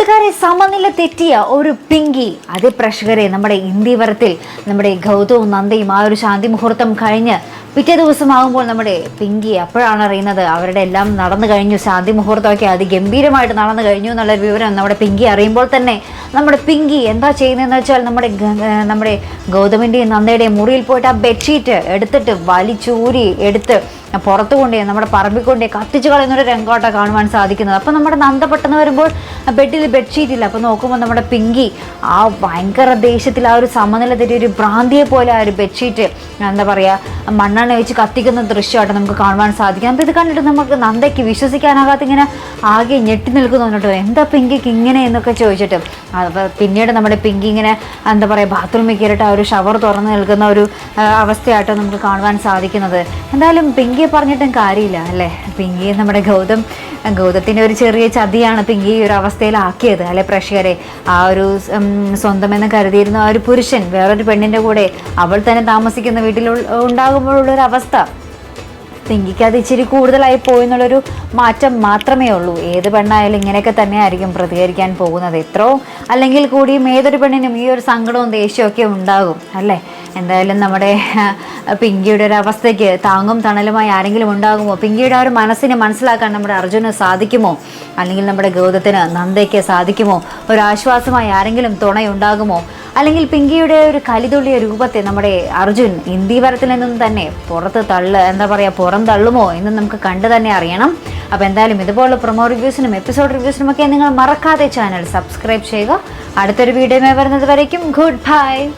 കൂട്ടുകാരെ സമനില തെറ്റിയ ഒരു പിങ്കി. അതേ നമ്മുടെ ഇന്ത്യവരത്തിൽ നമ്മുടെ ഗൗതവും നന്ദയും ആ ഒരു ശാന്തി മുഹൂർത്തം കഴിഞ്ഞ് പിറ്റേ ദിവസമാകുമ്പോൾ നമ്മുടെ പിങ്കി അപ്പോഴാണ് അറിയുന്നത് അവരുടെ എല്ലാം നടന്നു കഴിഞ്ഞു. ശാന്തി മുഹൂർത്തമൊക്കെ അതിഗംഭീരമായിട്ട് നടന്നു കഴിഞ്ഞു എന്നുള്ള വിവരം നമ്മുടെ പിങ്കി അറിയുമ്പോൾ തന്നെ നമ്മുടെ പിങ്കി എന്താ ചെയ്യുന്നതെന്ന് വെച്ചാൽ നമ്മുടെ നമ്മുടെ ഗൗതമിന്റെയും നന്ദയുടെയും മുറിയിൽ പോയിട്ട് ആ ബെഡ്ഷീറ്റ് എടുത്തിട്ട് വലിച്ചൂരി എടുത്ത് പുറത്തു കൊണ്ടേ നമ്മുടെ പറമ്പിൽ കൊണ്ടേ കത്തിച്ച് കളയുന്നൊരു രംഗോട്ടാണ് കാണുവാൻ സാധിക്കുന്നത്. അപ്പോൾ നമ്മുടെ നന്ദ പെട്ടെന്ന് വരുമ്പോൾ ബെഡിൽ ബെഡ്ഷീറ്റ് ഇല്ല. അപ്പം നോക്കുമ്പോൾ നമ്മുടെ പിങ്കി ആ ഭയങ്കര ദേഷ്യത്തിൽ ആ ഒരു സമനില തെറ്റി ഒരു ഭ്രാന്തിയെ പോലെ ആ ഒരു ബെഡ്ഷീറ്റ് എന്താ പറയുക മണ്ണെണ്ണ വെച്ച് കത്തിക്കുന്ന ദൃശ്യമായിട്ട് നമുക്ക് കാണുവാൻ സാധിക്കും അപ്പോൾ ഇത് കണ്ടിട്ട് നമുക്ക് നന്ദയ്ക്ക് വിശ്വസിക്കാനാകാത്ത ഇങ്ങനെ ആകെ ഞെട്ടി നിൽക്കുന്നു എന്നിട്ട് എന്താ പിങ്കിക്ക് ഇങ്ങനെ എന്നൊക്കെ ചോദിച്ചിട്ട്. അപ്പോൾ പിന്നീട് നമ്മുടെ പിങ്കി ഇങ്ങനെ എന്താ പറയുക ബാത്റൂമിൽ കയറിയിട്ട് ആ ഒരു ഷവർ തുറന്ന് നിൽക്കുന്ന ഒരു അവസ്ഥയായിട്ട് നമുക്ക് കാണുവാൻ സാധിക്കുന്നത്. എന്തായാലും പിങ്കിയെ പറഞ്ഞിട്ടും കാര്യമില്ല അല്ലേ? പിങ്കി നമ്മുടെ ഗൗതം ഗൗതത്തിന്റെ ഒരു ചെറിയ ചതിയാണ് പിങ്കി ഈ ഒരു അവസ്ഥയിലാക്കിയത്. അല്ലെ പ്രേക്ഷകരെ? ആ ഒരു സ്വന്തമെന്ന് കരുതിയിരുന്ന ആ ഒരു പുരുഷൻ വേറൊരു പെണ്ണിന്റെ കൂടെ അവൾ തന്നെ താമസിക്കുന്ന വീട്ടിൽ ഉണ്ടാകുമ്പോഴുള്ളൊരു അവസ്ഥ. പിങ്കിക്ക് അത് ഇച്ചിരി കൂടുതലായി പോയി എന്നുള്ളൊരു മാറ്റം മാത്രമേ ഉള്ളൂ. ഏത് പെണ്ണായാലും ഇങ്ങനെയൊക്കെ തന്നെയായിരിക്കും പ്രതികരിക്കാൻ പോകുന്നത്. എത്രയോ അല്ലെങ്കിൽ കൂടിയും ഏതൊരു പെണ്ണിനും ഈ ഒരു സങ്കടവും ദേഷ്യവും ഒക്കെ ഉണ്ടാകും. അല്ലേ? എന്തായാലും നമ്മുടെ പിങ്കിയുടെ ഒരു അവസ്ഥയ്ക്ക് താങ്ങും തണലുമായി ആരെങ്കിലും ഉണ്ടാകുമോ? പിങ്കിയുടെ ആ ഒരു മനസ്സിനെ മനസ്സിലാക്കാൻ നമ്മുടെ അർജുന് സാധിക്കുമോ? അല്ലെങ്കിൽ നമ്മുടെ ഗൗതത്തിന് നന്ദയ്ക്ക് സാധിക്കുമോ? ഒരു ആശ്വാസമായി ആരെങ്കിലും തുണയുണ്ടാകുമോ? അല്ലെങ്കിൽ പിങ്കിയുടെ ഒരു കലിതുള്ളിയ രൂപത്തെ നമ്മുടെ അർജുൻ ഇന്ദീപരത്തിൽ നിന്നും തന്നെ പുറത്ത് തള്ള് എന്താ പറയുക പുറം തള്ളുമോ എന്ന് നമുക്ക് കണ്ടു തന്നെ അറിയണം. അപ്പോൾ എന്തായാലും ഇതുപോലുള്ള പ്രൊമോ റിവ്യൂസിനും എപ്പിസോഡ് റിവ്യൂസിനുമൊക്കെ നിങ്ങൾ മറക്കാതെ ചാനൽ സബ്സ്ക്രൈബ് ചെയ്യുക. അടുത്തൊരു വീഡിയോ വരുന്നത് വരയ്ക്കും. Good bye